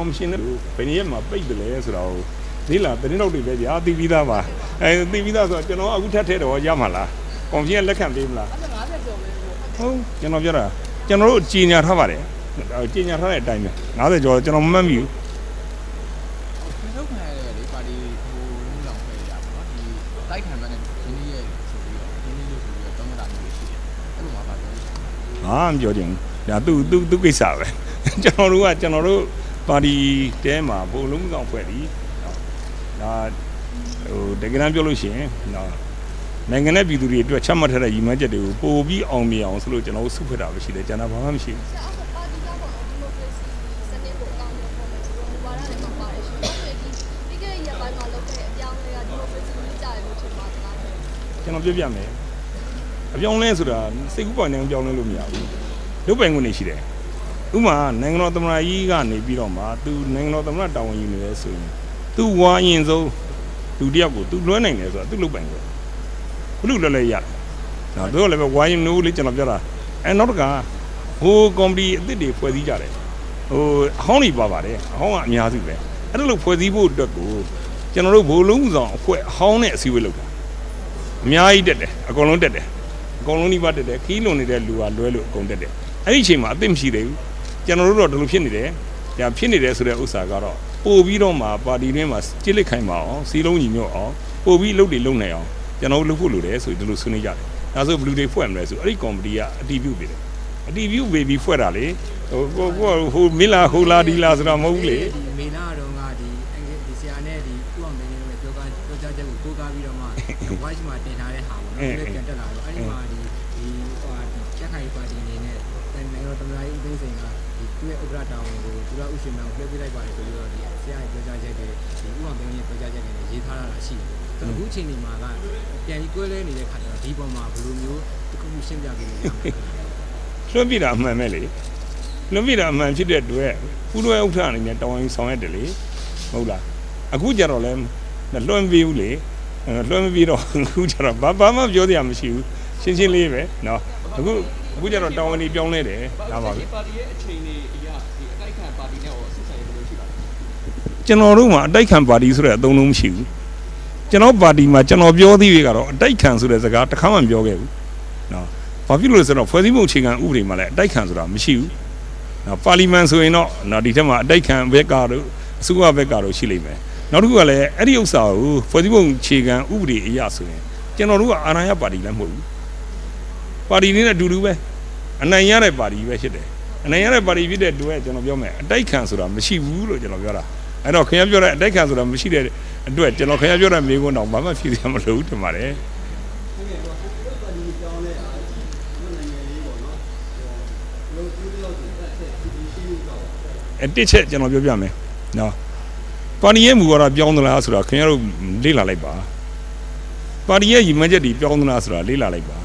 ကော်မရှင်နဲ့ဘယ်နည်းရက်မှာပိတ်တယ်လဲဆိုတော့ဒီလားတင်းတော့တွေပဲကြာသိပြီးသားပါအဲသိပြီးသားဆိုတော့ကျွန်တော်အခုထပ်ထဲတော့ရမှာလားကော်မရှင်ကလက်ခံပေးမလားအဲ့ဒါ50ကျော်ပဲပေါ့ဟုတ်ကျွန်တော်ပြောတာကျွန်တော်တို့ကြီးညာထားပါတယ်ကြီးညာထားတဲ့အတိုင်းပဲ90ကျော်ကျွန်တော်မမှတ်မိဘူးဒီလောက်ခံရတဲ့လေပါတီဟိုလူလောင်ပဲရပါတော့ဒီတိုက်ခံမဲ့နဲ့ဒီနေ့ရဲ့ဆိုပြီးတော့ဒီနေ့လို့ဆိုပြီးတော့တောင်းတာမျိုးရှိတယ်အဲ့လိုမှပါပြောလို့ရှိတယ်ဟာမပြောချင်ဘူးဒါသူသူသူကိစ္စပဲကျွန်တော်တို့ကကျွန်တော်တို့ ပါတီတဲမှာဘုံလုံးကောင်ဖွဲ့ပြီးဒါဟိုတကယ်တမ်းပြောလို့ရှိရင်နော်နိုင်ငံနဲ့ပြည်သူတွေအတွက်ချမှတ်ထားတဲ့ရည်မှန်းချက်တွေကိုပို့ပြီးအောင်မြင်အောင်ဆိုလို့ကျွန်တော်တို့စုဖွဲ့တာပဲရှိတယ်ကျွန်တော်ဘာမှမရှိဘူးဆရာအောက်ပါတီကပေါ့နော်ဒီမိုကရေစီစနစ်ကိုအကောင်းဆုံးပေါ်မယ်ဆိုတော့ဘာသာလည်းမပါတယ်ရှင်။ဟုတ်တယ်ဒီပြီးခဲ့တဲ့ရက်ပိုင်းမှာလုပ်တဲ့အပြောင်းအလဲကဒီမိုကရေစီကိုကြားရလို့ထင်ပါသလား။ကျွန်တော်ပြောပြမယ်အပြောင်းလဲဆိုတာစိတ်ကူးပိုင်နေအောင်ပြောင်းလဲလို့မရဘူးလုပ်ပိုင်ခွင့်နေရှိတယ် ဥပမာနိုင်ငံတော်သမ္မတကြီးကနေပြီးတော့မှသူနိုင်ငံတော်သမ္မတတာဝန်ယူနေတယ်ဆိုရင်သူဝါရင်ဆုံးလူတစ်ယောက်ကိုသူလွှဲနိုင်တယ်ဆိုတာသူလုပ်ပိုင်ခွင့်ဘလို့လွှဲလဲရတယ်နော်သူကလည်းပဲဝါရင်နိုးလေးကျွန်တော်ပြောတာအဲနောက်တစ်ခါဟိုကော်မတီအစ်စ်တွေဖွဲ့စည်းကြတယ်ဟိုအဟောင်းတွေပါပါတယ်အဟောင်းကအများစုပဲအဲ့ဒါလို့ဖွဲ့စည်းဖို့အတွက်ကိုကျွန်တော်တို့ဘိုလ်လုံးဆောင်အဖွဲ့အဟောင်းနဲ့အစည်းအဝေးလုပ်တာအများကြီးတက်တယ်အကုန်လုံးတက်တယ်အကုန်လုံးနှိပါတက်တယ်ခီးလွန်နေတဲ့လူကလွဲလို့အကုန်တက်တယ်အဲ့ဒီအချိန်မှာအသိမရှိသေးဘူး ကျွန်တော်တို့တော့ဒီလိုဖြစ်နေတယ်ဒါဖြစ်နေတယ်ဆိုတဲ့ဥစ္စာကတော့ပို့ပြီးတော့မှပါတီတွင်းမှာကြစ်လက်ခိုင်းပါအောင်စီလုံးညီညွတ်အောင်ပို့ပြီးလုပ်တွေလုပ်နိုင်အောင်ကျွန်တော်တို့လုပ်ဖို့လိုတယ်ဆိုဒီလိုဆွေးနွေးကြတယ်ဒါဆိုဘလူတွေဖွဲ့မလဲဆိုအဲ့ဒီကော်မတီကအတီးပြုတ်ပေးတယ်အတီးပြုတ်ပေးပြီးဖွဲ့တာလေဟိုကိုကိုဟိုမင်းလာဟိုလာဒီလာဆိုတော့မဟုတ်ဘူးလေဒီမေလာတော့ကဒီအင်္ဂလိပ်ဒီဆရာနဲ့ဒီဥအောင်မင်းနဲ့ပြောကားပြောကြားချက်ကိုကိုးကားပြီးတော့မှ watch မှာတင်ထားတဲ့ဟာပေါ့နော်။ပြန်တက်လာတော့ ဥက္ကဋ္ဌတောင်ကိုသူရဥရှင်မန်ကိုလွှဲပေးလိုက်ပါတယ်ဆိုပြီးတော့ဒီဆရာပြောကြားချက်တွေဒီဥအောင်ပြောင်းရင်ပြောကြားချက်တွေရေးထားတာရှိတယ်။အခုအချိန်ဒီမှာကပြန်ပြီးကွဲလဲနေတဲ့ခါကျတော့ဒီပုံမှာဘယ်လိုမျိုးတစ်ခုခုရှင်းပြပေးလို့ရမလဲ။လွှဲပြတာအမှန်ပဲလေ။လွှဲပြတာအမှန်ဖြစ်တဲ့အတွက်ပူလွှဲဥက္ကဋ္ဌအနေနဲ့တောင်းရင်ဆောင်ရတယ်လေ။ဟုတ်လား။အခုကျတော့လဲလွှဲပြီးဘူးလေ။လွှဲမပြီးတော့အခုကျတော့ဘာမှပြောစရာမရှိဘူး။ရှင်းရှင်းလေးပဲနော်။အခုအခုကျတော့တောင်းဝင်ပြောင်းလဲတယ်ဒါပါပဲပါတီရဲ့အခြေအနေ ကျွန်တော်တို့မှာအတိုက်ခံပါတီဆိုတဲ့အသုံးလုံးမရှိဘူးကျွန်တော်ပါတီမှာကျွန်တော်ပြောသေးတွေကတော့အတိုက်ခံဆိုတဲ့စကားတစ်ခါမှမပြောခဲ့ဘူးနော်ဘာဖြစ်လို့လဲဆိုတော့ဖွဲ့စည်းပုံအခြေခံဥပဒေမှာလည်းအတိုက်ခံဆိုတာမရှိဘူးနော်ပါလီမန်ဆိုရင်တော့နော်ဒီထက်မှာအတိုက်ခံဘက်ကတော့အစိုးရဘက်ကတော့ရှိလိမ့်မယ်နောက်တစ်ခုကလည်းအဲ့ဒီဥစ္စာကိုဖွဲ့စည်းပုံအခြေခံဥပဒေအရဆိုရင်ကျွန်တော်တို့ကအာဏာရပါတီလည်းမဟုတ်ဘူးပါတီနည်းနဲ့အတူတူပဲအနိုင်ရတဲ့ပါတီပဲဖြစ်တယ်အနိုင်ရတဲ့ပါတီဖြစ်တဲ့တူကကျွန်တော်ပြောမယ်အတိုက်ခံဆိုတာမရှိဘူးလို့ကျွန်တော်ပြောတာ အဲ့တော့ခင်ဗျားပြောတဲ့အတိုက်ခံဆိုတာမရှိတဲ့အတွက်ကျွန်တော်ခင်ဗျားပြောတဲ့မိကုန်းတော့ဘာမှဖြေစရာမလိုဘူးထင်ပါတယ်ဟုတ်ကဲ့ပါဘုရားပါတီကြောင်းတဲ့အာဒီနိုင်ငံရေးပေါ့နော်ဟိုလုံးကျိုးရောက်တဲ့တက်တဲ့ဒီရှိမှုတော့အတစ်ချက်ကျွန်တော်ပြောပြမယ်နော်ပါတီရဲ့မူဝါဒပြောင်းသလားဆိုတာခင်ဗျားတို့လေ့လာလိုက်ပါပါတီရဲ့ရည်မှန်းချက်တွေပြောင်းသလားဆိုတာလေ့လာလိုက်ပါ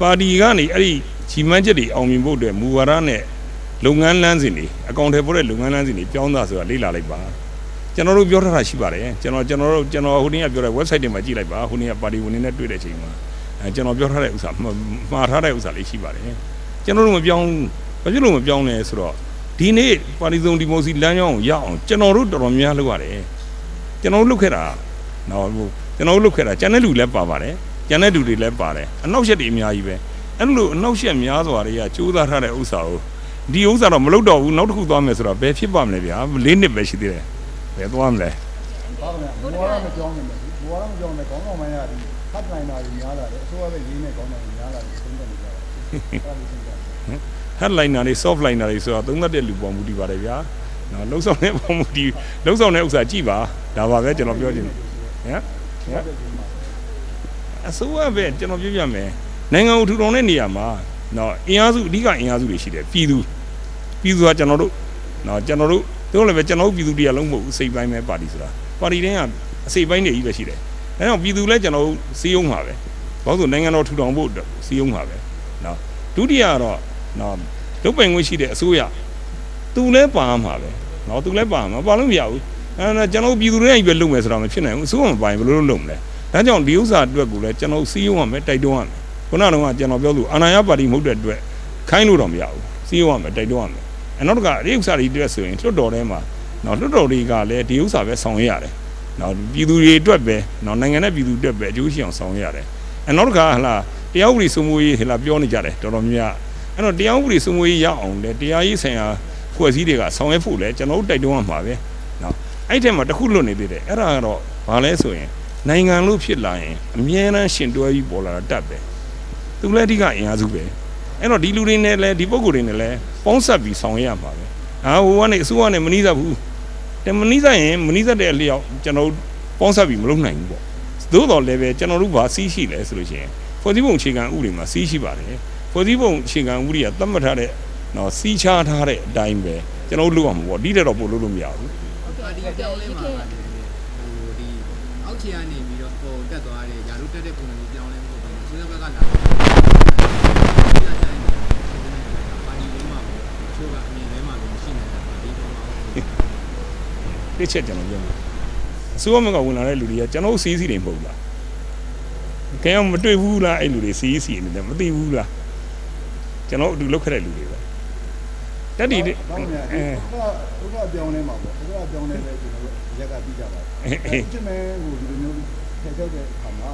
ပါတီကနေအဲ့ဒီရည်မှန်းချက်တွေအောင်မြင်ဖို့အတွက်မူဝါဒနဲ့ လုပ်ငန်းလမ်းစဉ်တွေအကောင့်ထဲပေါ်တဲ့လုပ်ငန်းလမ်းစဉ်တွေပြောင်းသားဆိုတာလေ့လာလိုက်ပါကျွန်တော်တို့ပြောထားတာရှိပါတယ်ကျွန်တော်ကျွန်တော်တို့ကျွန်တော်ဟိုနေ့ကပြောတဲ့ website တွေမှာကြည့်လိုက်ပါဟိုနေ့ကပါတီဝင်တွေနဲ့တွေ့တဲ့အချိန်မှာအဲကျွန်တော်ပြောထားတဲ့ဥစ္စာမှားမှားထားတဲ့ဥစ္စာလေးရှိပါတယ်ကျွန်တော်တို့မပြောင်းဘာဖြစ်လို့မပြောင်းလဲဆိုတော့ဒီနေ့ပါတီစုံဒီမိုစီလမ်းကြောင်းကိုရအောင်ကျွန်တော်တို့တော်တော်များလုပ်ရတယ်ကျွန်တော်တို့လုပ်ခဲ့တာနော်ဟိုကျွန်တော်တို့လုပ်ခဲ့တာကျန်တဲ့လူလည်းပါပါတယ်ကျန်တဲ့လူတွေလည်းပါတယ်အနောက်ရက်တွေအများကြီးပဲအဲ့လိုအနောက်ရက်များစွာတွေကစူးစမ်းထားတဲ့ဥစ္စာကို ဒီဥစ္စာတော့မလုပ်တော့ဘူးနောက်တစ်ခုသွားမယ်ဆိုတော့ဘယ်ဖြစ်ပါမလဲဗျာလေးနှစ်ပဲရှိသေးတယ်ဘယ်သွားမလဲဟုတ်ကဲ့ဘောရမကြောင်းနေမယ်ဘောရမကြောင်းနေခေါင်းဆောင်ပိုင်းကဒီဖတ်နိုင်တာကြီးများလာတယ်အစိုးရပဲရေးနေခေါင်းဆောင်ကြီးများလာတယ်သုံးတယ်ကြတယ်အဲ့ဒါလေးသင်ကြတယ် headliner တွေ soft liner တွေဆိုတော့သုံးသပ်တဲ့လူပေါ်မူတည်ပါတယ်ဗျာနော်လှုပ်ဆောင်တဲ့ပေါ်မူတည်လှုပ်ဆောင်တဲ့ဥစ္စာကြည့်ပါဒါပါပဲကျွန်တော်ပြောချင်တယ်ဟမ်ဟမ်အစိုးရပဲကျွန်တော်ပြောပြမယ်နိုင်ငံကိုထူထောင်တဲ့နေရာမှာနော်အင်အားစုအဓိကအင်အားစုတွေရှိတယ်ပြည်သူ ပြည်သူကကျွန်တော်တို့နော်ကျွန်တော်တို့တို့လည်းပဲကျွန်တော်တို့ပြည်သူတရားလုံးမဟုတ်ဘူးစိတ်ပိုင်းပဲပါတီဆိုတာပါတီတိုင်းကအစိတ်ပိုင်းတွေကြီးပဲရှိတယ်အဲတော့ပြည်သူလည်းကျွန်တော်တို့စီးယုံမှာပဲဘာလို့ဆိုနိုင်ငံတော်ထူထောင်ဖို့အတွက်စီးယုံမှာပဲနော်ဒုတိယကတော့နော်လုတ်ပိုင်ခွင့်ရှိတဲ့အစိုးရသူလည်းပါမှာပဲနော်သူလည်းပါမှာပါလို့မရဘူးအဲဒါကျွန်တော်တို့ပြည်သူတွေကြီးပဲလုပ်မယ်ဆိုတာမဖြစ်နိုင်ဘူးအစိုးရမပိုင်ဘယ်လိုလုပ်လုပ်မလဲဒါကြောင့်ဒီဥစ္စာအတွက်ကိုလည်းကျွန်တော်စီးရုံးရမယ်တိုက်တွန်းရမယ်ခုနကတော့ကျွန်တော်ပြောလို့အာဏာရပါတီမဟုတ်တဲ့အတွက်ခိုင်းလို့တော့မရဘူးစီးရုံးရမယ်တိုက်တွန်းရမယ်အဲ နောက်တစ်ခါဒီဥစ္စာတွေအတွက်ဆိုရင်လွတ်တော်ထဲမှာနော်လွှတ်တော်တွေကလည်းဒီဥစ္စာပဲဆောင်ရွက်ရတယ်နော်ပြည်သူတွေအတွက်ပဲနော်နိုင်ငံနဲ့ပြည်သူအတွက်ပဲအကျိုးရှိအောင်ဆောင်ရွက်ရတယ်အဲနောက်တစ်ခါဟလာတရားဥပဒေစိုးမိုးရေးဟလာပြောနေကြတယ်တော်တော်များများအဲ့တော့တရားဥပဒေစိုးမိုးရေးရအောင်လေတရားရေးဆိုင်ရာဖွဲ့စည်းတွေကဆောင်ရွက်ဖို့လဲကျွန်တော်တို့တိုက်တွန်းရမှာပဲနော်အဲ့ဒီထဲမှာတစ်ခုလွတ်နေသေးတယ်အဲ့ဒါကတော့ဘာလဲဆိုရင်နိုင်ငံလို့ဖြစ်လာရင်အမြဲတမ်းရှင်တွဲပြီးပေါ်လာတာတတ်ပဲသူလည်းအဓိကအင်အားစုပဲ အဲ့တော့ဒီလူတွေနဲ့လည်းဒီပုံကိုယ်တွေနဲ့လည်းပေါင်းဆက်ပြီးဆောင်ရွက်ရမှာပဲအာဟိုကနေအစိုးရနဲ့မနှီးသက်ဘူးတမနှီးသက်ရင်မနှီးသက်တဲ့အလျောက်ကျွန်တော်တို့ပေါင်းဆက်ပြီးမလုပ်နိုင်ဘူးပေါ့သို့တော်လည်းပဲကျွန်တော်တို့ဘာစီးရှိလဲဆိုလို့ရှိရင်ဖွဲ့စည်းပုံအခြေခံဥပဒေမှာစီးရှိပါတယ်ဖွဲ့စည်းပုံအခြေခံဥပဒေကသတ်မှတ်ထားတဲ့နော်စီးခြားထားတဲ့အတိုင်းပဲကျွန်တော်တို့လုပ်ရမှာပေါ့ဒီတဲ့တော့ပို့လို့လို့မရဘူးပါတီပြောင်းလဲမှာပါတယ်ဟိုဒီအောက်ခြေကနေပြီးတော့ဟိုတက်သွားတဲ့ယာရုတက်တဲ့ပုံစံမျိုးပြောင်းလဲမဟုတ်ဘူးဆွေးနွေးဘက်ကလာတယ်ပါတီလေးမှာ ချိုးကအမြင်ထဲမှာလည်းရှိနေတာပါဒီပေါ်မှာတစ်ချက်ကျွန်တော်ပြောမှာအစိုးရမကဝင်လာတဲ့လူတွေကကျွန်တော်စီးစီးတွေမဟုတ်လားခင်ဗျားမတွေ့ဘူးလားအဲ့လူတွေစီးစီးနေတယ်မသိဘူးလားကျွန်တော်အတူလောက်ခဲ့တဲ့လူတွေပဲတက်တီတွေဘာလို့လဲအဲဒုက္ခဒုက္ခပြောင်းလဲမှာပေါ့ဒုက္ခပြောင်းလဲလဲကျွန်တော်တို့ရက်ကပြီးကြပါဘူးအစ်မဲကိုဒီလိုမျိုးထည့်ထုတ်တဲ့အခါမှာ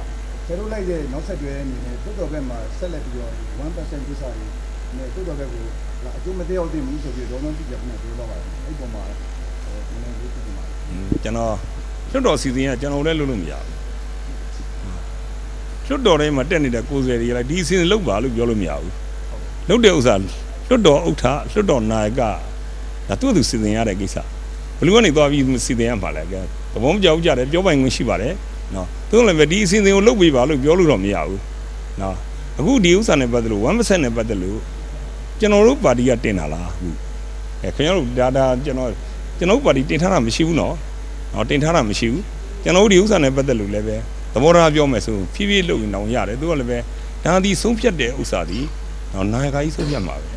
ကျတို့လိုက်တဲ့နောက်ဆက်တွဲအနေနဲ့တွတ်တော်ဘက်မှာဆက်လက်ပြီးတော့1%ကိစ္စတွေ နဲ့တွတ်တော်ဘက်ကိုအကျိုးမသေးအောင်တင်မှုဆိုပြီးတော့တော့ကြည့်ကြခဏပြောတော့ပါတယ်အဲ့ပုံမှာဟိုနည်းနည်းလေးပြပါကျွန်တော်လွတ်တော်စီစဉ်ကကျွန်တော်လည်းလုပ်လို့မရဘူးလွတ်တော်ထဲမှာတက်နေတဲ့ကိုယ်စားလှယ်တွေကလည်းဒီအစီအစဉ်လုပ်ပါလို့ပြောလို့မရဘူးလုပ်တဲ့ဥစ္စာလွတ်တော်ဥက္ကဋ္ဌလွတ်တော်နာယကဒါသူ့သူစီစဉ်ရတဲ့ကိစ္စဘယ်လိုကနေသွားပြီးစီစဉ်ရမှာလဲကဲသဘောမကျဘူးကြတယ်ပြောပိုင်ခွင့်ရှိပါတယ်နော်သူတို့လည်းပဲဒီအစီအစဉ်ကိုလုပ်ပေးပါလို့ပြောလို့တော့မရဘူးနော်အခုဒီဥစ္စာနဲ့ပတ်သက်လို့1%နဲ့ပတ်သက်လို့ ကျွန်တော်တို့ပါတီကတင်တာလားအခုအဲခင်ဗျားတို့ဒါဒါကျွန်တော်ကျွန်တော်တို့ပါတီတင်ထားတာမရှိဘူးနော်တော့တင်ထားတာမရှိဘူးကျွန်တော်တို့ဒီဥစ္စာနဲ့ပတ်သက်လို့လည်းပဲသဘောထားပြောမယ်ဆိုဖြည်းဖြည်းလုပ်ရင်တော့ရတယ်သူကလည်းပဲဒါဒီဆုံးဖြတ်တဲ့ဥစ္စာဒီတော့နာယကကြီးဆုံးဖြတ်မှာပဲ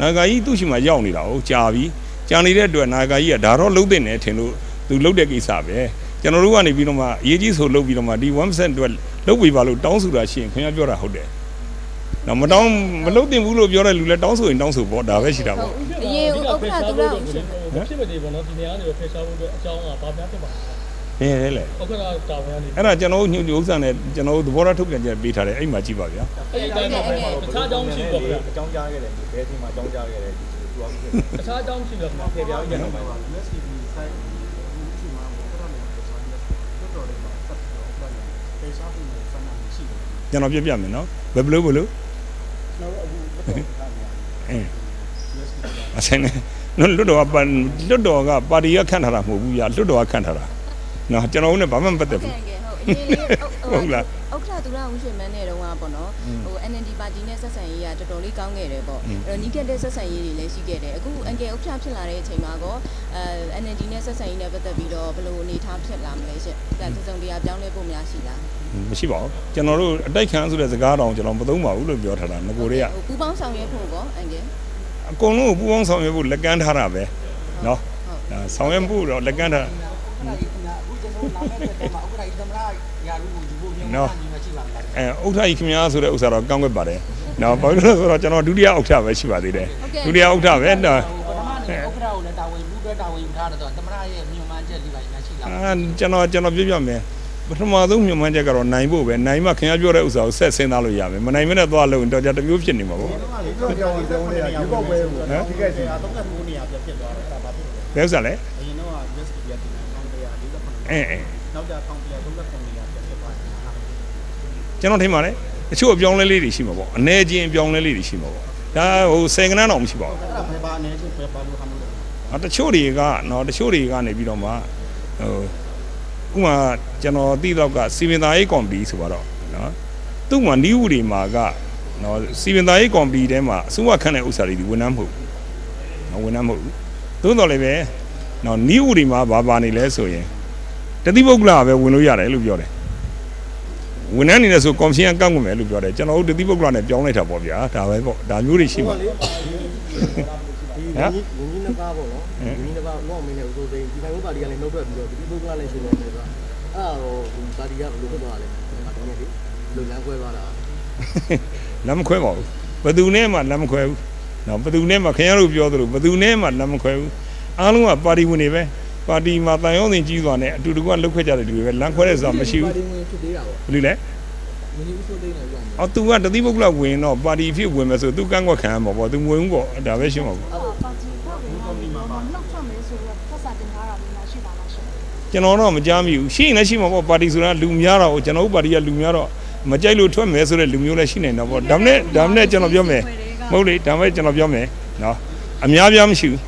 နာယကကြီးသူ့ရှိမှရောက်နေတာဟုတ်ကြာပြီကြာနေတဲ့အတွက်နာယကကြီးကဒါတော့လုံးတဲ့နေထင်လို့သူလုံးတဲ့ကိစ္စပဲကျွန်တော်တို့ကနေပြီးတော့မှအရေးကြီးဆိုလုပ်ပြီးတော့မှဒီ1%အတွက်လုပ်ပြီးပါလို့တောင်းဆိုတာရှိရင်ခင်ဗျားပြောတာဟုတ်တယ် တော့မတောင်းမလုပ်တင်ဘူးလို့ပြောတဲ့လူလည်းတောင်းဆိုရင်တောင်းဆိုပေါ့ဒါပဲရှိတာပေါ့အရင်ဥက္ကဋ္ဌသူရအောင်ရှင်ဖြစ်မနေပေါ့နော်ဒီနေရာကနေဖယ်ရှားဖို့အတွက်အကြောင်းကဘာများဖြစ်ပါလဲဘယ်လဲလဲဥက္ကဋ္ဌတာဝန်ကနေအဲ့ဒါကျွန်တော်တို့ညှို့ညှို့ဥစ္စာနဲ့ကျွန်တော်တို့သဘောထားထုတ်ပြန်ချက်ပေးထားတယ်အဲ့မှာကြည့်ပါဗျာအဲ့ဒီတိုင်းမှာပဲတခြားအကြောင်းရှိပေါ့ဗျာအကြောင်းကြားခဲ့တယ်ဘယ်အချိန်မှာအကြောင်းကြားခဲ့တယ်ဒီသူကဖြစ်တခြားအကြောင်းရှိတော့မှာဖေပြားကြီးရတော့မှာ USDP site ဒီအချိန်မှာပေါ်တော့လည်းဆိုရင်တော်တော်လေးပတ်သက်တော့ပတ်နေပေရှားဖို့ဆန္ဒရှိတယ်ကျွန်တော်ပြပြမယ်နော်ဘယ်ဘလို့ဘလို့ကျွန်တော် အခုပတ်သက်တာများအင်း USDP အစင်းနဲ့နော်လွတ်တော်ကပါလွတ်တော်ကပါတီကခန့်ထားတာမဟုတ်ဘူးဗျာလွတ်တော်ကခန့်ထားတာနော်ကျွန်တော်တို့နဲ့ဘာမှမပတ်သက်ကဲဘူးကဲဟုတ်အရင်လေးဟုတ်လားဥက္ကဋ္ဌ သူရအောင်ရှင်မန်းနဲ့တုန်းကပေါ့နော်ဟို NND ပါတီနဲ့ဆက်ဆံရေးကတော်တော်လေးကောင်းခဲ့တယ်ပေါ့အဲ့တော့နီးကက်တဲ့ဆက်ဆံရေးတွေလည်းရှိခဲ့တယ်အခုအန်ကယ်ဥက္ကဋ္ဌဖြစ်လာတဲ့အချိန်မှာကောအဲ NND နဲ့ဆက်ဆံရေးနဲ့ပတ်သက်ပြီးတော့ဘယ်လိုအနေထားဖြစ်လာမလဲရှင့်ဒါသစုံတရားပြောင်းလဲဖို့များရှိလားမရှိပါဘူးကျွန်တော်တို့အတိုက်ခံဆိုတဲ့စကားတောင်ကျွန်တော်မသုံးပါဘူးလို့ပြောထားတာငကိုတွေကဟိုပူပေါင်းဆောင်ရွက်ဖို့ကောအန်ကယ်အကုန်လုံးကိုပူပေါင်းဆောင်ရွက်ဖို့လက်ကမ်းထားတာပဲနော်ဟုတ်ဒါဆောင်ရွက်မှုတော့လက်ကမ်းထားအခုကျွန်တော်လာမဲ့တဲ့မှာဥက္ကဋ္ဌသမရယာရုကိုယူဖို့မြန်နော်မြန်ရှိပါလား အဲဥက္ထကြီးခင်ဗျားဆိုတဲ့ဥစ္စာတော့ကောင်းွက်ပါတယ်နော်ဘာလို့လဲဆိုတော့ကျွန်တော်ဒုတိယဥက္ထပဲရှိပါသေးတယ်ဒုတိယဥက္ထပဲနော်ပထမနေ့ဥက္ကဋ္ဌကိုလည်းတာဝန်လူတွဲတာဝန်ယူထားတယ်ဆိုတော့သမရရဲ့မြုံမှန်းချက်လေးပါညာရှိလားအာကျွန်တော်ကျွန်တော်ပြပြမယ်ပထမဆုံးမြန်မာချက်ကတော့နိုင်ဖို့ပဲနိုင်မှခင်ဗျားပြောတဲ့ဥစ္စာကိုဆက်ဆင်းသားလို့ရမယ်မနိုင်မနဲ့သွားလို့တော့ကြတစ်မျိုးဖြစ်နေမှာပေါ့ဒီတော့ကြောင်းကြောင်းလေးကဒီပေါက်ပဲကိုနော်ဒီကဲစီ39နေရာပြဖြစ်သွားတယ်အဲ့ဒါဘာဖြစ်လဲဘယ်ဥစ္စာလဲအရင်တော့ USDP ကတင်တာ1148အဲအဲနောက်ကြ1139နေရာပြဖြစ်သွားတယ် ကျွန်တော်ထင်ပါတယ်တချို့အပြောင်းလဲလေးတွေရှိမှာပေါ့အနေချင်းအပြောင်းလဲလေးတွေရှိမှာပေါ့ဒါဟိုဆယ်ကနန်းတော့မရှိပါဘူးအဲ့ဒါဘယ်ပါအနေချင်းဘယ်ပါလို့ခမ်းလို့လဲနော်တချို့တွေကနော်တချို့တွေကနေပြီးတော့မှဟိုဥမာကျွန်တော်သိတော့ကစီမံသားရေးကော်မတီဆိုတော့နော်သူ့မှာနီးဦးတွေမှာကနော်စီမံသားရေးကော်မတီထဲမှာအစိုးရခန့်တဲ့ဥစ္စာတွေဒီဝန်ထမ်းမဟုတ်ဘူးနော်ဝန်ထမ်းမဟုတ်ဘူးသို့တော်လည်းပဲနော်နီးဦးတွေမှာဘာပါနေလဲဆိုရင်တတိပုဂ္ဂလပဲဝင်လို့ရတယ်လို့ပြောတယ် ဝန်ထမ်းအနေနဲ့ဆိုကော်မရှင်ကကောက်ဝင်မယ်လို့ပြောတယ်ကျွန်တော်တို့တတိပုဂ္ဂလနဲ့ပြောင်းလိုက်တာပေါ့ဗျာဒါပဲပေါ့ဒါမျိုးတွေရှိပါဒီဝန်ကြီးဝန်ကြီးနှစ်ပါးပေါ့နော်ဝန်ကြီးနှစ်ပါးငေါ့မင်းနဲ့ဦးစိုးသိန်းဒီပိုင်းပါတီကလည်းနှုတ်ထွက်ပြီးတော့ဒီပုဂ္ဂလလည်းရှင်နေတယ်ဆိုတာအဲ့တော့ဒီပါတီကဘယ်လိုဖြစ်သွားလဲပါတီနဲ့ဒီလုံလန်းခွဲသွားတာလမ်းမခွဲပါဘူးဘယ်သူနဲ့မှလမ်းမခွဲဘူးနော်ဘယ်သူနဲ့မှခင်ဗျားတို့ပြောသလိုဘယ်သူနဲ့မှလမ်းမခွဲဘူးအားလုံးကပါတီဝင်တွေပဲ ပါတီမှာတန်ရုံးစဉ်ကြီးစွာနဲ့အတူတကွလှုပ်ခဲ့ကြတဲ့လူတွေပဲလမ်းခွဲတဲ့ဆိုတာမရှိဘူးပါတီဝင်ဖြစ်သေးတာပေါ့ဘယ်လိုလဲမင်းဦးဆိုတဲ့နေရာကအော်သူကတတိပုဂ္ဂလဝင်တော့ပါတီဖြစ်ဝင်မယ်ဆိုသူကန့်ကွက်ခံရမှာပေါ့သူဝင်ဘူးပေါ့ဒါပဲရှင်းမှာပေါ့ပါတီဘက်ဝင်တော့နှုတ်ထွက်မယ်ဆိုတော့ဖက်စာတင်ထားတာမျိုးလားရှိပါလားရှင်ကျွန်တော်တော့မကြားမိဘူးရှိရင်လည်းရှိမှာပေါ့ပါတီဆိုတာလူများတော့ကျွန်တော်တို့ပါတီကလူများတော့မကြိုက်လို့ထွက်မယ်ဆိုတဲ့လူမျိုးလည်းရှိနေတာပေါ့ဒါနဲ့ဒါနဲ့ကျွန်တော်ပြောမယ်မဟုတ်လေဒါမဲ့ကျွန်တော်ပြောမယ်နော်အများပြားမရှိဘူး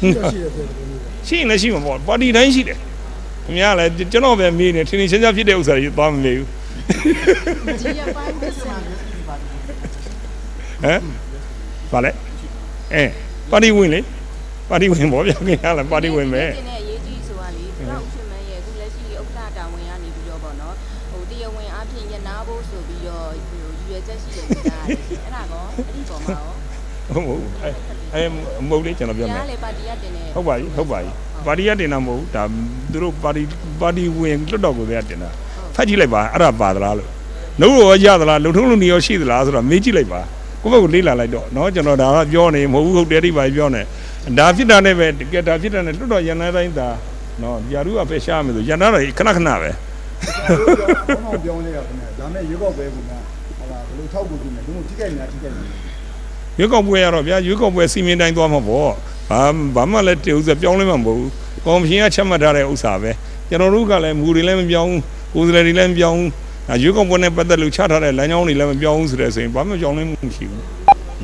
ရှိရရှိရ င်လည်းရှိမှာပေါ့ပါတီတိုင်းရှိတယ်အများလည်းကျွန်တော်ပဲမေးနေထင်ထင်ရှားရှားဖြစ်တဲ့ဥစ္စာတွေသွားမမေးဘူးဒီရပိုင်းဖြစ်စင်ဟမ်ဗာလဲအဲပါတီဝင်လေပါတီဝင်ပေါ့ဗျာခင်ဗျာလားပါတီဝင်ပဲတင်တဲ့အရေးကြီးဆိုတာလေသူတို့ရှင်မန်းရဲ့အခုလက်ရှိဥက္ကဋ္ဌတာဝန်ကနေပြီးတော့ပေါ့နော်ဟိုတရားဝင်အဖြစ်ရနာဖို့ဆိုပြီးတော့ဟိုရွယ်ချက်ရှိတယ်ကြားရတယ်ရှင်အဲ့ဒါကောအဲ့ဒီပေါ်မှာရောဟုတ်ဟုတ် အဲမဟုတ်လေကျွန်တော်ပြောမယ်။ဒါလည်းပါတီကတင်တယ်။ဟုတ်ပါပြီဟုတ်ပါပြီ။ပါတီကတင်တာမဟုတ်ဘူးဒါသူတို့ပါတီပါတီဝင်လွတ်တော်ကိုပဲတင်တာ။ဖတ်ကြည့်လိုက်ပါအဲ့ဒါပါသလားလို့။နှုတ်ရောရသလားလုံထုံးလုံနေရောရှိသလားဆိုတော့မေးကြည့်လိုက်ပါ။ကိုယ့်ဘက်ကိုလေ့လာလိုက်တော့နော်ကျွန်တော်ဒါကပြောနေမဟုတ်ဘူးဟုတ်တယ်ဒီပါပြောနေ။ဒါဖြစ်တာနဲ့ပဲတကယ်ဒါဖြစ်တာနဲ့လွတ်တော်ရန်နိုင်တိုင်းဒါနော်ပြာရူကပဲရှားမယ်ဆိုရန်နာတော့ခဏခဏပဲ။ကျွန်တော်ပြောနေတာခင်ဗျာ။ဒါမဲ့ရွေးကောက်ပဲခင်ဗျာ။ဟလာဘယ်လိုထောက်ဖို့ကြည့်မလဲ။ဘယ်လိုထိခိုက်နေတာထိခိုက်နေတာ။ ရွေးကောက်ပွဲရတော့ဗျာရွေးကောက်ပွဲစီမင်းတိုင်းသွားမှာပေါ့ဘာဘာမှလည်းတဥစ္စာပြောင်းလဲမှာမဟုတ်ဘူးကော်မရှင်ကချက်မှတ်ထားတဲ့ဥစ္စာပဲကျွန်တော်တို့ကလည်းမူတွေလည်းမပြောင်းဘူးကိုယ်စားလှယ်တွေလည်းမပြောင်းဘူးဒါရွေးကောက်ပွဲနဲ့ပတ်သက်လို့ချထားတဲ့လမ်းကြောင်းတွေလည်းမပြောင်းဘူးဆိုတဲ့ဆိုရင်ဘာမှပြောင်းလဲမှုမရှိဘူး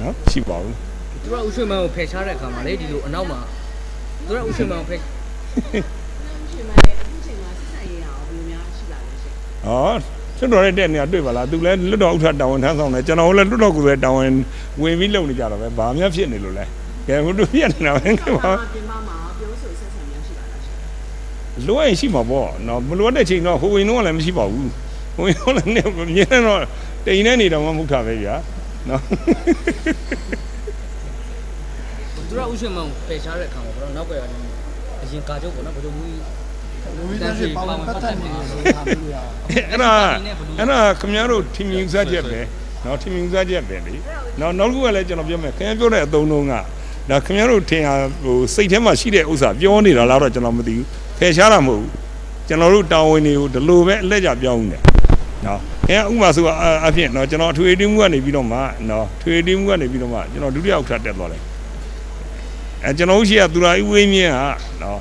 နော်ရှိပါဘူးသူကဥရွှေမန်းကိုဖယ်ရှားတဲ့အခါမှာလေဒီလိုအနောက်မှာသူကဥရွှေမန်းကိုဖယ်ရှင်မလည်းအခုချိန်မှာစစ်ဆိုင်ရေးအောင်ဘယ်လိုများရှိပါလဲရှင်ဟော လွတ်တော်ရဲ့တဲ့နေရာတွေ့ပါလားသူလည်းလွတ်တော်ဥထတာဝန်ထမ်းဆောင်တယ်ကျွန်တော်လည်းလွတ်တော်ကိုယ်ပဲတာဝန်ဝင်ပြီးလုပ်နေကြတော့ပဲဘာမှဖြစ်နေလို့လဲကဲဟိုတို့ပြနေတာပဲကဲပါပြင်မမှာပြောဆိုဆက်ဆံများရှိပါလားရှင်လိုရင်ရှိမှာပေါ့နော်မလိုတဲ့ချိန်တော့ဟိုဝင်တော့လည်းမရှိပါဘူးဟိုဝင်တော့လည်းနေမြင်တော့တိန်နေနေတော့မှမဟုတ်တာပဲဗျာနော်သူကဥရွှေမန်းကိုဖယ်ရှားတဲ့အခါမှာတော့နောက်ကွယ်ရတယ်အရင်ကာချုပ်ပေါ့နော်ဘယ်လိုမျိုး လူကြီးတွေပေါင်းပတ်သက်နေတယ်ဆိုတာမျိုးရအဲ့ဒါအဲ့ဒါခင်ဗျားတို့ထင်မြင်စားချက်ပဲနော်ထင်မြင်စားချက်ပဲလေနော်နောက်တစ်ခုကလည်းကျွန်တော်ပြောမယ်ခင်ဗျားပြောတဲ့အသုံးလုံးကဒါခင်ဗျားတို့ထင်ဟာဟိုစိတ်ထဲမှာရှိတဲ့ဥစ္စာပြောနေတာလားတော့ကျွန်တော်မသိဘူးဖယ်ရှားတာမဟုတ်ဘူးကျွန်တော်တို့တာဝန်တွေကိုဒီလိုပဲအလက်ကြပြောင်းနေတယ်နော်ခင်ဗျားဥပမာဆိုအဖြစ်နော်ကျွန်တော်အထွေအတီးမှုကနေပြီးတော့မှနော်ထွေအတီးမှုကနေပြီးတော့မှကျွန်တော်ဒုတိယဥက္ကဋ္ဌတက်သွားတယ်အဲကျွန်တော်တို့ရှိကသူရာဥဝေးမြင့်ဟာနော်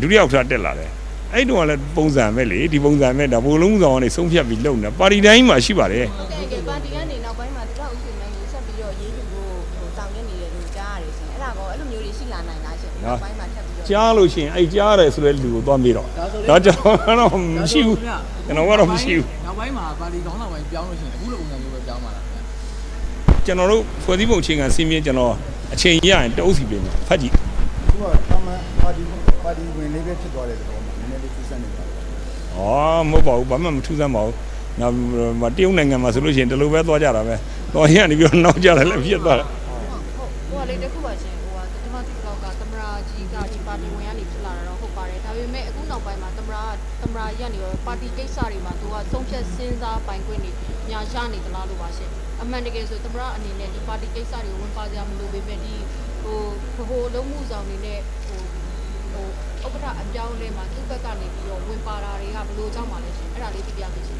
ဒုတိယဥက္ကဋ္ဌတက်လာတယ် အဲ့တုန်းကလည်းပုံစံပဲလေဒီပုံစံပဲဒါဘိုလ်လုံးဆောင်ကနေဆုံးဖြတ်ပြီးလုပ်နေတာပါတီတိုင်းမှာရှိပါတယ်ဟုတ်ကဲ့ကဲပါတီကနေနောက်ပိုင်းမှာသူတို့ဥရှင်မန်းကိုဆက်ပြီးတော့ရေးယူဖို့ဟိုတောင်းရနေတယ်လို့ကြားရတယ်ရှင်အဲ့ဒါကောအဲ့လိုမျိုးတွေရှိလာနိုင်လားရှင်နောက်ပိုင်းမှာထပ်ပြီးတော့ကြားလို့ရှိရင်အဲ့ကြားရတယ်ဆိုတဲ့လူကိုသွားမေးတော့ဒါကျွန်တော်ကတော့မရှိဘူးကျွန်တော်ကတော့မရှိဘူးနောက်ပိုင်းမှာပါတီကောင်းဆောင်ပိုင်းပြောင်းလို့ရှိရင်အခုလိုပုံစံမျိုးပဲပြောင်းပါလားခင်ဗျာကျွန်တော်တို့ဖွဲ့စည်းပုံအခြေခံစီမင်းကျွန်တော်အချိန်ရရင်တအုပ်စီပြင်မယ်ဖတ်ကြည့်သူကတာမန်ပါတီပါတီဝင်လေးပဲဖြစ်သွားတဲ့တော့ နည်းနည်းလေးသူစက်နေပါလားဩမဟုတ်ပါဘူးဘာမှမထူးဆန်းပါဘူးနောက်မတရုတ်နိုင်ငံမှာဆိုလို့ရှိရင်ဒီလိုပဲသွားကြတာပဲသွားရနေပြီးတော့နောက်ကြတယ်လည်းဖြစ်သွားတယ်ဟိုကလေတခုပါရှင်ဟိုကတမတိလောက်ကသမရာကြီးကဒီပါတီဝင်ကနေဖြစ်လာတာတော့ဟုတ်ပါတယ်ဒါပေမဲ့အခုနောက်ပိုင်းမှာသမရာသမရာကြီးကနေရောပါတီကိစ္စတွေမှာသူကဆုံးဖြတ်စဉ်းစားပိုင်ခွင့်နေညာရနေသလားလို့ပါရှင်အမှန်တကယ်ဆိုသမရာအနေနဲ့ဒီပါတီကိစ္စတွေကိုဝင်ပါကြမလို့ပေမဲ့ဒီဟိုဟိုလုံးမှုဆောင်နေနဲ့ ဟိုဟိုဥက္ကဋ္ဌအပြောင်းအလဲမှာသူ့ဘက်ကနေပြီးတော့ဝင်ပါတာတွေကဘယ်လိုကြောင့်ပါလဲရှင်အဲ့ဒါလေးပြပြပေးရှင်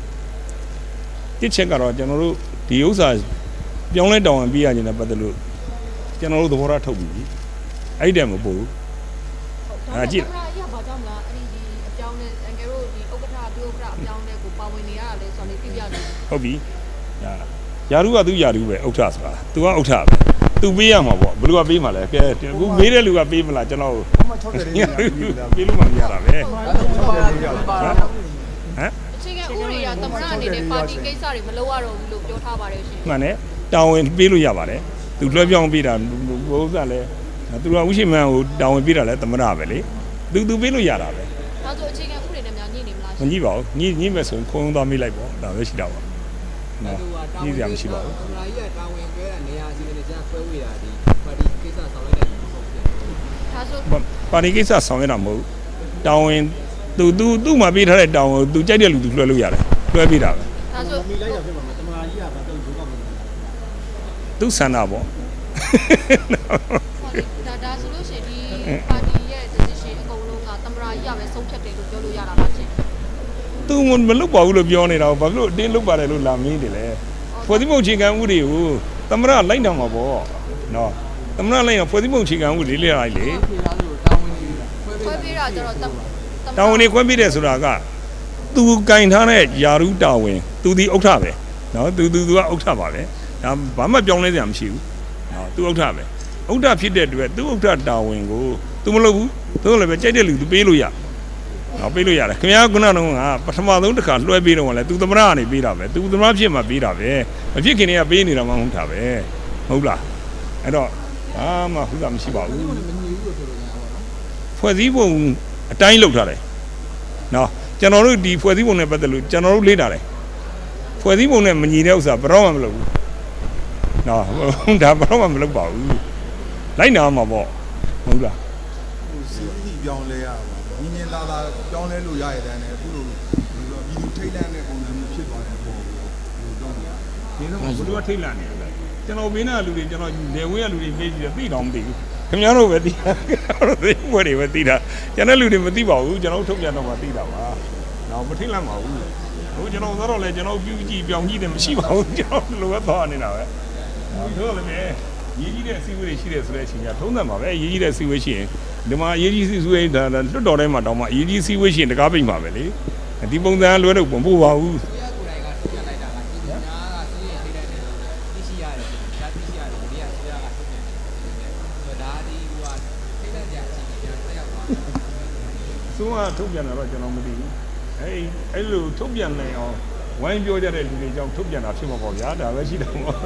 တစ်ချက်ကတော့ကျွန်တော်တို့ဒီဥစ္စာပြောင်းလဲတောင်းဝင်ပြရခြင်းနဲ့ပတ်သက်လို့ကျွန်တော်တို့သဘောထားထုတ်ပြီးအဲ့တဲ့မပို့ဘူးအာကြည့်သမရာကြီးကဘာကြောင့်လားအဲ့ဒီဒီအပြောင်းလဲအန်ကယ်တို့ဒီဥက္ကဋ္ဌဒုဥက္ကဋ္ဌအပြောင်းလဲကိုပါဝင်နေရတာလဲဆိုတော့လေပြပြနေတယ်ဟုတ်ပြီဒါယာရုကသူယာရုပဲဥက္ထဆိုတာ तू ကဥက္ထပဲ သူပေးရမှာပေါ့ဘယ်လူကပေးမှာလဲကဲအခုမေးတဲ့လူကပေးမလားကျွန်တော်အမ60လေးပေးလို့မရတာပဲဟမ်အခြေခံဥပဒေအရသမ္မတအနေနဲ့ပါတီကိစ္စတွေမလုပ်ရတော့ဘူးလို့ပြောထားပါတယ်ရှင်မှန်တယ်တောင်းဝင်ပေးလို့ရပါတယ်သူလွှဲပြောင်းပေးတာဘုဥစ္စာလဲသူကဥရှိမန်ကိုတောင်းဝင်ပေးတာလဲသမ္မတပဲလေသူသူပေးလို့ရတာပဲဒါဆိုအခြေခံဥပဒေနဲ့များညှိနေမလားမညှိပါဘူးညှိညှိမယ်ဆိုရင်ခုံသွားမိလိုက်ပေါ့ဒါပဲရှိတာပါ နော်ညှိစရာမရှိပါဘူးသမ္မတကြီးကတာဝန်ကျွဲတာနေရာစီကနေကြာခွဲဝေးတာဒီပါတီကိစ္စဆောင်လိုက်တဲ့ပုံစံဖြစ်တယ်။ဒါဆိုပါတီကိစ္စဆောင်ရတာမဟုတ်ဘူးတာဝန်သူသူသူ့မှာပေးထားတဲ့တာဝန်ကိုသူကြိုက်တဲ့လူသူလွှဲလို့ရတယ်လွှဲပေးတာပဲဒါဆိုမိလိုက်တာဖြစ်မှာမတမရာကြီးကဘာတော့ဂျိုးကမလို့သူဆန္ဒပေါ့ဒါဒါဆိုလို့ရှိရင်ဒီပါတီရဲ့ decision အကုန်လုံးကကြီးကပဲဆုံးဖြတ်တယ်လို့ပြောလို့ရတာပါရှင် သူမလုပ်ပါဘူးလို့ပြောနေတာဘာဖြစ်လို့အတင်းလုပ်ပါတယ်လို့လာမင်းတယ်လဲဖွဲ့စည်းပုံအခြေခံဥပဒေကိုသမရလိုက်တာမှာပေါ့နော်သမရလိုက်ရင်ဖွဲ့စည်းပုံအခြေခံဥပဒေလေးလိုက်လေဖြေသားလို့တာဝန်ကြီးတာခွဲခွဲပေးတာကျတော့တတာဝန်တွေခွင့်ပြတယ်ဆိုတာကသူကင်ထားတဲ့ယာရုတာဝန်သူဒီဥက္ခပဲနော်သူသူသူကဥက္ခပါပဲဒါဘာမှပြောင်းလဲစရာမရှိဘူးနော်သူဥက္ခပဲဥက္ခဖြစ်တဲ့အတွက်သူဥက္ခတာဝန်ကိုသူမလုပ်ဘူးသူလည်းပဲကြိုက်တဲ့လူသူပေးလို့ရ နော်ပေးလို့ရတယ်ခင်ဗျားခုနကတော့ကပထမဆုံးတစ်ခါလွှဲပေးတော့လည်းသူသမရကနေပေးတာပဲသူသမရဖြစ်မှပေးတာပဲမဖြစ်ခင်တည်းကပေးနေတာမှမဟုတ်တာပဲဟုတ်လားအဲ့တော့ဘာမှဟုတ်တာမရှိပါဘူးမညီဘူးလို့ပြောလို့ရတာပေါ့နော်ဖွဲ့စည်းပုံအတိုင်းလုပ်ထားတယ်နော်ကျွန်တော်တို့ဒီဖွဲ့စည်းပုံနဲ့ပတ်သက်လို့ကျွန်တော်တို့လေ့လာတယ်ဖွဲ့စည်းပုံနဲ့မညီတဲ့ဥစ္စာဘယ်တော့မှမလုပ်ဘူးနော်ဒါဘယ်တော့မှမလုပ်ပါဘူးလိုက်နာမှာပေါ့ဟုတ်လားဟိုစီစီပြောင်းလဲရပါ ဘူးညီညီလာလာပြောင်းလဲလို့ရရတဲ့နဲ့အခုလိုဒီလိုပြည်သူထိတ်လန့်တဲ့ပုံစံမျိုးဖြစ်သွားတဲ့ပုံကိုဟိုတော့ညာဒီတော့ဘယ်လိုထိတ်လန့်နေလဲကျွန်တော်ဘေးနာလူတွေကျွန်တော်လေဝဲရလူတွေမေးကြည့်တယ်သိတော့မသိဘူးခင်ဗျားတို့ပဲသိတာခင်ဗျားတို့သိဘွယ်တွေပဲသိတာကျွန်တော်လူတွေမသိပါဘူးကျွန်တော်ထုတ်ပြန်တော့မှသိတာပါတော့မထိတ်လန့်ပါဘူးဟိုကျွန်တော်တော့လည်းကျွန်တော်ပြူကြည့်ပြောင်းကြည့်တယ်မရှိပါဘူးကျွန်တော်လိုပဲသွားနေတာပဲတို့လည်းပဲရေးကြီးတဲ့အစည်းအဝေးတွေရှိတယ်ဆိုတဲ့အချိန်ကထုံးစံပါပဲရေးကြီးတဲ့အစည်းအဝေးရှိရင် ဒီမှာရေးကြီးအစည်းအဝေးဒါလွတ်တော်တိုင်းမှာတောင်းမှရေးကြီးအစည်းအဝေးရှိရင်တကားပိတ်မှာပဲလေဒီပုံစံလွဲတော့မပို့ပါဘူးကိုရကိုယ်တိုင်ကထုတ်ပြလိုက်တာကဒီညာကစီးရင်ထိတဲ့တယ်သိရှိရတယ်ဒါသိရှိရတယ်ဒီကစီးရကထုတ်ပြန်တယ်ဒါဒီဟိုကထိတဲ့ကြအချိန်ပြန်တက်ရောက်သွားစိုးကထုတ်ပြန်တာတော့ကျွန်တော်မသိဘူးအဲအဲ့လိုထုတ်ပြန်နိုင်အောင်ဝိုင်းပြောကြတဲ့လူတွေကြောင့်ထုတ်ပြန်တာဖြစ်မှာပေါ့ဗျာဒါပဲရှိတယ်ပေါ့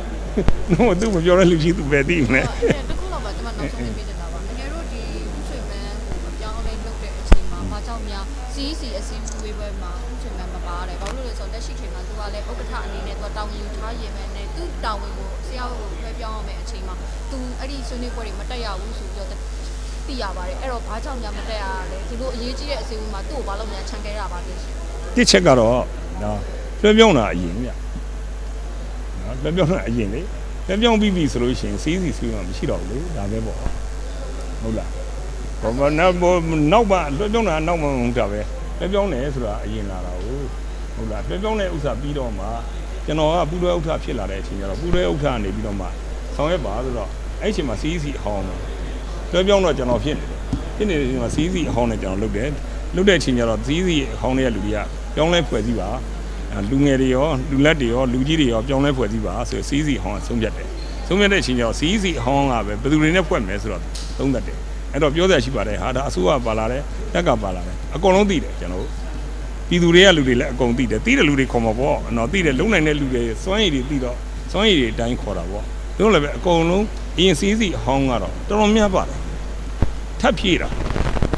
တော့သူမပြောတဲ့လူကြီးသူပဲသိမယ်အဲ့တခုတော့ပါကျွန်မနောက်ဆုံးပြပြနေတာပါငယ်တို့ဒီဥဆွေမန်းဟိုအပြောင်းလဲလုပ်တဲ့အချိန်မှာဘာကြောင့်များ CEC အစည်းအဝေးပွဲမှာဥဆွေမန်းမပါတယ်ဘာလို့လဲဆိုတော့လက်ရှိချိန်မှာသူကလည်းဥက္ကဋ္ဌအနေနဲ့သူတောင်းယူထားရင်ပဲနဲ့သူတောင်းဝင်ကိုဆရာကိုဖဲပြောင်းရမယ်အချိန်မှာသူအဲ့ဒီဆွေးနွေးပွဲတွေမတက်ရဘူးဆိုပြီးတော့သိရပါတယ်အဲ့တော့ဘာကြောင့်များမတက်ရလဲဒီလိုအရေးကြီးတဲ့အစည်းအဝေးမှာသူ့ကိုဘာလို့များခြံခဲ့ရပါလဲရှင်တစ်ချက်ကတော့နော်လွှဲပြောင်းတာအရင်ဗျနော်လွှဲပြောင်းတာအရင်လေလွှဲပြောင်းပြီးပြီဆိုလို့ရှိရင်စီးစီဆွေးမှမရှိတော့ဘူးလေဒါပဲပေါ့ဟုတ်လား ဘာမနောက်နောက်မှလွှဲပြောင်းတာနောက်မှမဟုတ်တာပဲလွှဲပြောင်းတယ်ဆိုတာအရင်လာတာဟုတ်ဟုတ်လားလွှဲပြောင်းတဲ့ဥစ္စာပြီးတော့မှကျွန်တော်ကပူလွှဲဥက္ခဖြစ်လာတဲ့အချိန်ကျတော့ပူလွှဲဥက္ခကနေပြီးတော့မှဆောင်ရွက်ပါဆိုတော့အဲ့အချိန်မှာစီးစီအဟောင်းတော့လွှဲပြောင်းတော့ကျွန်တော်ဖြစ်နေတယ်ဖြစ်နေတဲ့အချိန်မှာစီးစီအဟောင်းနဲ့ကျွန်တော်လုပ်တယ်လုပ်တဲ့အချိန်ကျတော့စီးစီအဟောင်းတွေကလူတွေကပြောင်းလဲဖွဲ့စည်းပါအဲလူငယ်တွေရောလူလက်တွေရောလူကြီးတွေရောပြောင်းလဲဖွဲ့စည်းပါဆိုစီးစီအဟောင်းကဆုံးဖြတ်တယ်ဆုံးဖြတ်တဲ့အချိန်ကျတော့စီးစီအဟောင်းကပဲဘယ်သူတွေနဲ့ဖွဲ့မယ်ဆိုတော့သုံးသတ်တယ် အဲ့တော့ပြောစရာရှိပါတယ်ဟာဒါအစိုးရပါလာတယ်တက်ကပါလာတယ်အကုန်လုံးသိတယ်ကျွန်တော်တို့ပြည်သူတွေကလူတွေလည်းအကုန်သိတယ်သိတဲ့လူတွေခေါ်မှာပေါ့နော်သိတယ်လုံနိုင်တဲ့လူတွေစွမ်းရည်တွေသိတော့စွမ်းရည်တွေအတိုင်းခေါ်တာပေါ့တို့လည်းပဲအကုန်လုံးအရင်စီးစီအဟောင်းကတော့တော်တော်များပါတယ်ထပ်ဖြည့်တာ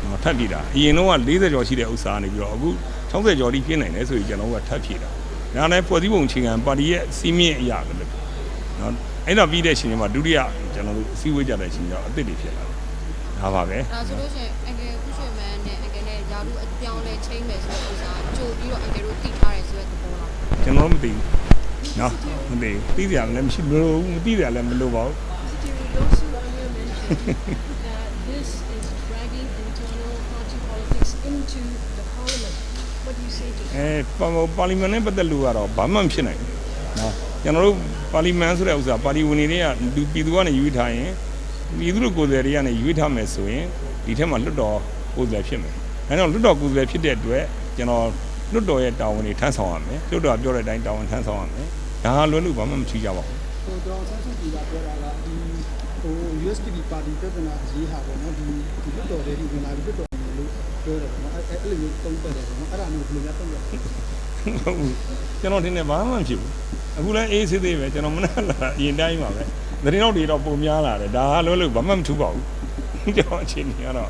နော်ထပ်ဖြည့်တာအရင်တော့က40ကျော်ရှိတဲ့ဥစ္စာကနေပြီးတော့အခု60ကျော်ထိပြည့်နိုင်တယ်ဆိုရင်ကျွန်တော်တို့ကထပ်ဖြည့်တာဒါနဲ့ဖွဲ့စည်းပုံအခြေခံပါတီရဲ့စီးမြင့်အရာပဲလို့နော်အဲ့တော့ပြီးတဲ့အချိန်မှာဒုတိယကျွန်တော်တို့အစည်းအဝေးကြတဲ့အချိန်ကျတော့အစ်စ်တွေဖြစ်လာတယ် ဒါပါပဲအဲဆိုလို့ရှိရင်အငယ်ဥဆွေမန်းနဲ့အငယ်နဲ့ယာလူအပြောင်းလဲချိန်မယ်ဆိုတဲ့ဥစ္စာကြိုပြီးတော့အငယ်တို့သိထားတယ်ဆိုတဲ့သဘောလားကျွန်တော်မသိဘူးနော်မသိဘူးသိကြလည်းမရှိမလို့မသိကြလည်းမလို့ပါဘူး Those who earlier mentioned that this is dragging internal party politics into the parliament. What do you say to that? အဲပါပါလီမန်နဲ့ပတ်သက်လို့ကတော့ဘာမှမဖြစ်နိုင်ဘူးနော်ကျွန်တော်တို့ပါလီမန်ဆိုတဲ့ဥစ္စာပါတီဝင်တွေကလူပြည်သူကနေရွေးထားရင် ပြည်သူတို့ကိုယ်စားလှယ်တွေကနေရွေးထားမယ်ဆိုရင်ဒီထက်မှလွတ်တော်ကိုယ်စားလှယ်ဖြစ်မယ်အဲတော့လွတ်တော်ကိုယ်စားလှယ်ဖြစ်တဲ့အတွက်ကျွန်တော်လွတ်တော်ရဲ့တာဝန်တွေထမ်းဆောင်ရမယ်လွတ်တော်ကပြောတဲ့အတိုင်းတာဝန်ထမ်းဆောင်ရမယ်ဒါဟာလွယ်လို့ဘာမှမထီးကြပါဘူးဟိုတော့ဆန်းစုကြည်ကပြောတာကဒီဟို USDP ပါတီပြဿနာအရေးဟာပေါ့နော်ဒီဒီလွတ်တော်တွေဒီဝင်လာပြီးလွတ်တော်တွေလို့ပြောတယ်ပေါ့နော်အဲအဲ့လိုမျိုးတုံးတက်တယ်ပေါ့နော်အဲ့ဒါမျိုးဘယ်လိုများတုံးရလဲဟုတ်ဘူးကျွန်တော်ထင်တယ်ဘာမှမဖြစ်ဘူးအခုလည်းအေးဆေးသေးပဲကျွန်တော်မနဲ့လာအရင်တိုင်းပါပဲ သတင်းတော့တွေတော့ပုံများလာတယ်ဒါဟာလွယ်လို့ဘာမှမထူးပါဘူးကျွန်တော်အချိန်ကြီးကတော့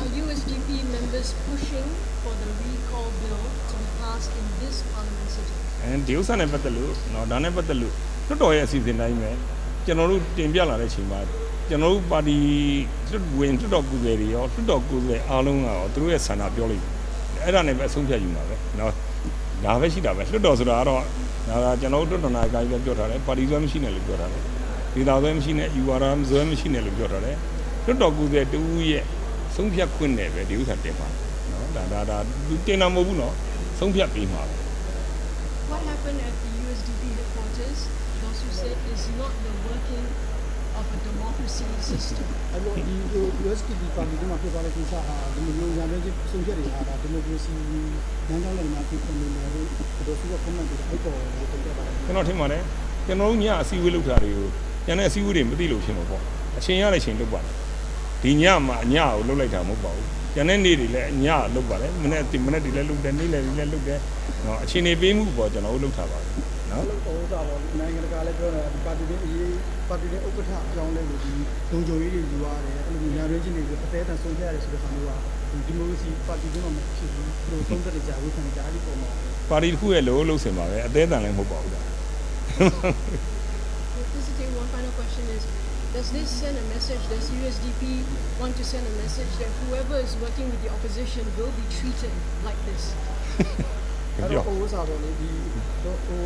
Are USDP members pushing for the recall bill to be passed in this parliament sitting? အဲဒီဥစ္စာနဲ့ပတ်သက်လို့เนาะဒါနဲ့ပတ်သက်လို့လွတ်တော်ရဲ့အစီအစဉ်တိုင်းပဲကျွန်တော်တို့တင်ပြလာတဲ့အချိန်မှာကျွန်တော်တို့ပါတီလွတ်ဝင်လွတ်တော်ကိုယ်စားလှယ်တွေရောလွတ်တော်ကိုယ်စားလှယ်အားလုံးကရောသူတို့ရဲ့ဆန္ဒပြောလိုက်တယ်အဲ့ဒါနဲ့ပဲအဆုံးဖြတ်ယူမှာပဲเนาะ ဒါပဲရှိတာပဲလွတ်တော်ဆိုတာကတော့ဒါကကျွန်တော်တို့လွတ်တော်နာကိုင်းပြောထားတယ်ပါတီဆွဲမရှိနဲ့လို့ပြောထားတယ်ဒီတော်ဆွဲမရှိနဲ့ URM ဆွဲမရှိနဲ့လို့ပြောထားတယ်လွတ်တော်ကိုယ်စားလှယ်တူရဲ့ဆဆုံးဖြတ်ခွင့်နဲ့ပဲဒီဥစ္စာတင်ပါနော်ဒါဒါဒါသူတင်တာမဟုတ်ဘူးနော်ဆုံးဖြတ်ပေးမှာပဲ What happened at the USDP headquarters, those who said, is not the working of a democracy system. အဲ့တော့ဒီ USDP ပါတီကမှဖြစ်သွားတဲ့ကိစ္စဟာဒီလိုမျိုးညာဘင်းချင်းဆုံးဖြတ်တွေဟာဒါဒီမိုကရေစီနန်းတော်လည်းမှာဖြစ်နေတယ်လို့တို့စုက comment တွေအဲ့ပေါ်ကိုတင်ပြပါတယ်ကျွန်တော်ထင်ပါတယ်ကျွန်တော်တို့ညအစည်းအဝေးလုပ်တာတွေကိုညနေအစည်းအဝေးတွေမသိလို့ဖြစ်မှာပေါ့အချိန်ရတဲ့အချိန်လုပ်ပါတယ်ဒီညမှာအညကိုလုပ်လိုက်တာမဟုတ်ပါဘူးညနေနေ့တွေလည်းအညလုပ်ပါတယ်မနေ့မနေ့တွေလည်းလုပ်တယ်နေ့လည်းတွေလည်းလုပ်တယ်နော်အချိန်နေပေးမှုပေါ့ကျွန်တော်တို့လုပ်တာပါ နော်လို့ဟိုစားတော့နိုင်ငံတကာလည်းပြောတယ်ဒီပါတီတွေအရေးပါတီတွေဥက္ကဋ္ဌအကြောင်းလဲလို့ဒီလုံခြုံရေးတွေယူရတယ်အဲ့လိုညာဘင်းချင်းတွေအသေးအံဆုံးဖြတ်ရတယ်ဆိုတဲ့ခါမျိုးကဒီမိုကရေစီပါတီတွေမှမဖြစ်ဘူးသူတို့သုံးသက်ကြဝေဖန်ကြအဲ့ဒီပုံမှာပါတီတစ်ခုရဲ့လို့လုပ်စင်ပါပဲအသေးအံလည်းမဟုတ်ပါဘူးလား Mr. Ting, one final question is, does this send a message, does USDP want to send a message that whoever is working with the opposition will be treated like this? အဲ့တော့ဟိုစားတော့လေဒီဟို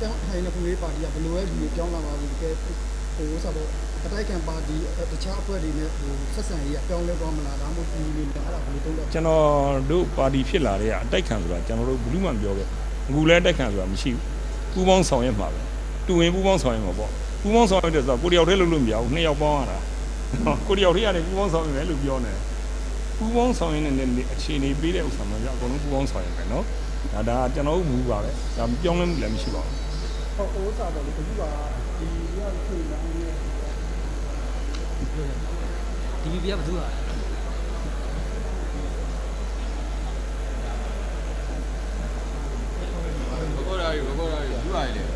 ဟိုတောင်းထိုင်နေခုလေးပါတီကဘယ်လိုပဲဒီပြောင်းလာပါဘူးတကယ်ဟိုစားတော့အတိုက်ခံပါတီတခြားအဖွဲ့တွေနဲ့ဟိုဆက်ဆံရေးကပြောင်းလဲသွားမလားဒါမှမဟုတ်ဒီလိုအဲ့ဒါဘယ်လိုသုံးတော့ကျွန်တော်တို့ပါတီဖြစ်လာတဲ့အတိုက်ခံဆိုတာကျွန်တော်တို့ဘူးမှမပြောခဲ့အခုလည်းအတိုက်ခံဆိုတာမရှိဘူးပူပေါင်းဆောင်ရွက်မှာပဲတူဝင်ပူပေါင်းဆောင်ရွက်မှာပေါ့ပူပေါင်းဆောင်ရွက်တဲ့ဆိုတော့ကိုတယောက်တည်းလုပ်လို့မရဘူးနှစ်ယောက်ပေါင်းရတာကိုတယောက်တည်းရတယ်ပူပေါင်းဆောင်ရွက်မယ်လို့ပြောနေတယ်ပူပေါင်းဆောင်ရွက်နေတဲ့အခြေအနေပေးတဲ့ဥစ္စာမှကြောင့်အကုန်လုံးပူပေါင်းဆောင်ရွက်မယ်နော်ဒါဒါကျွန်တော်တို့မူပါပဲဒါပြောင်းလဲမှုလည်းမရှိပါဘူး ဟိုဟိုစားတော့လေအခုကဒီရခွေလာနေ DVB ကဘာလို့လဲဘကောရာယူဘကောရာယူယူရတယ်